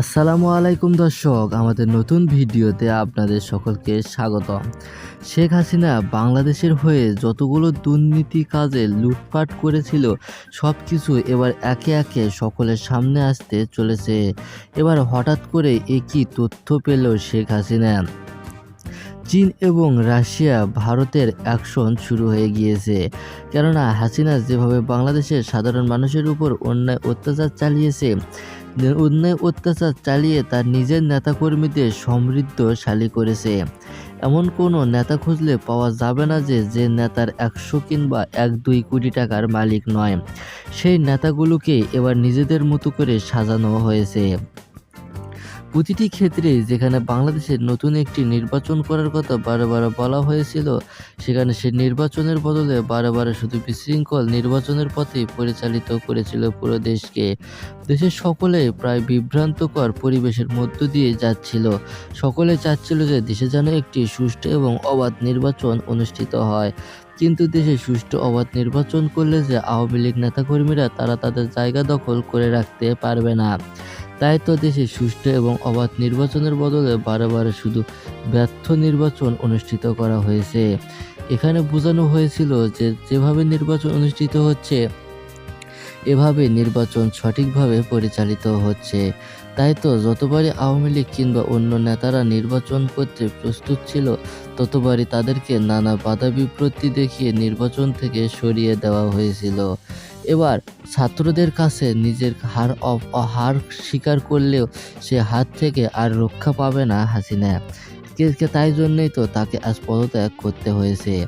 আসসালামু আলাইকুম দর্শক, আমাদের নতুন ভিডিওতে আপনাদের সকলকে স্বাগত শেখ হাসিনা বাংলাদেশের হয়ে যতগুলো দুর্নীতি কাজে লুটপাট করেছিল সব কিছু এবার একে একে সকলের সামনে আসতে চলেছে। এবার হঠাৎ করে একই তথ্য পেল শেখ হাসিনা। চীন এবং রাশিয়া ভারতের অ্যাকশন শুরু হয়ে গিয়েছে। কেননা হাসিনা যেভাবে বাংলাদেশের সাধারণ মানুষের উপর অন্যায় অত্যাচার চালিয়েছে অন্যায় অত্যাচার চালিয়ে তার নিজের নেতাকর্মীদের সমৃদ্ধশালী করেছে। এমন কোনো নেতা খুঁজলে পাওয়া যাবে না যে যে নেতার একশো কিংবা এক দুই কোটি টাকার মালিক নয়। সেই নেতাগুলোকে এবার নিজেদের মতো করে সাজানো হয়েছে। প্রতিটি ক্ষেত্রে যেখানে বাংলাদেশের নতুন একটি নির্বাচন করার কথা বারে বলা হয়েছিল, সেখানে সে নির্বাচনের বদলে বারে শুধু বিশৃঙ্খল নির্বাচনের পথে পরিচালিত করেছিল পুরো দেশকে। দেশের সকলে প্রায় বিভ্রান্তকর পরিবেশের মধ্য দিয়ে যাচ্ছিল। সকলে চাচ্ছিল যে দেশে যেন একটি সুষ্ঠু এবং অবাধ নির্বাচন অনুষ্ঠিত হয়। কিন্তু দেশে সুষ্ঠু অবাধ নির্বাচন করলে যে আওয়ামী লীগ নেতাকর্মীরা তারা তাদের জায়গা দখল করে রাখতে পারবে না। তাই তো দেশে সুষ্ঠু এবং অবাধ নির্বাচনের বদলে বারে শুধু ব্যর্থ নির্বাচন অনুষ্ঠিত করা হয়েছে। এখানে বোঝানো হয়েছিল যে যেভাবে নির্বাচন অনুষ্ঠিত হচ্ছে, এভাবে নির্বাচন সঠিকভাবে পরিচালিত হচ্ছে। তাই তো যতবারই আওয়ামী লীগ কিংবা অন্য নেতারা নির্বাচন করতে প্রস্তুত ছিল, ততবারই তাদেরকে নানা বাধা বিপত্তি দেখিয়ে নির্বাচন থেকে সরিয়ে দেওয়া হয়েছিল। এবার ছাত্রদের কাছে নিজের হার হার স্বীকার করলেও সে হাত থেকে আর রক্ষা পাবে না হাসিনা। কে- কে- তাই জন্যই তো তাকে আজ পদত্যাগ করতে হয়েছে।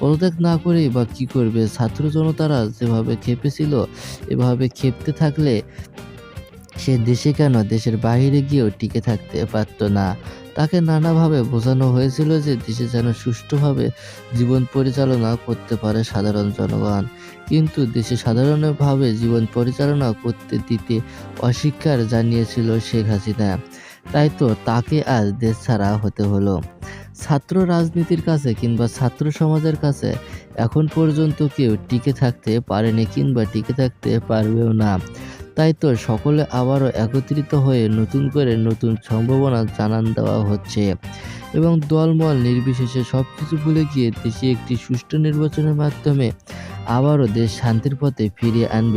পদত্যাগ না করেই বা কী করবে? ছাত্র জনতারা যেভাবে খেপেছিল এভাবে খেপতে থাকলে সে দেশে কেন দেশের বাইরে গিয়েও টিকে থাকতে পারতো না? তাকে নানাভাবে বোঝানো হয়েছিল যে দেশে যেন সুষ্ঠুভাবে জীবন পরিচালনা করতে পারে সাধারণ জনগণ। কিন্তু দেশে সাধারণভাবে জীবন পরিচালনা করতে দিতে অস্বীকার জানিয়েছিল শেখ হাসিনা। তাই তো তাকে আজ দেশ ছাড়া হতে হলো। ছাত্র রাজনীতির কাছে কিংবা ছাত্র সমাজের কাছে এখন পর্যন্ত কেউ টিকে থাকতে পারেনি কিংবা টিকে থাকতে পারবেও না। তাই তো সকলে আবারও একত্রিত হয়ে নতুন করে নতুন সম্ভাবনা জানান দেওয়া হচ্ছে। এবং দলমল নির্বিশেষে সব কিছু ভুলে গিয়ে দেশে একটি সুষ্ঠু নির্বাচনের মাধ্যমে আবারও দেশ শান্তির পথে ফিরিয়ে আনবে।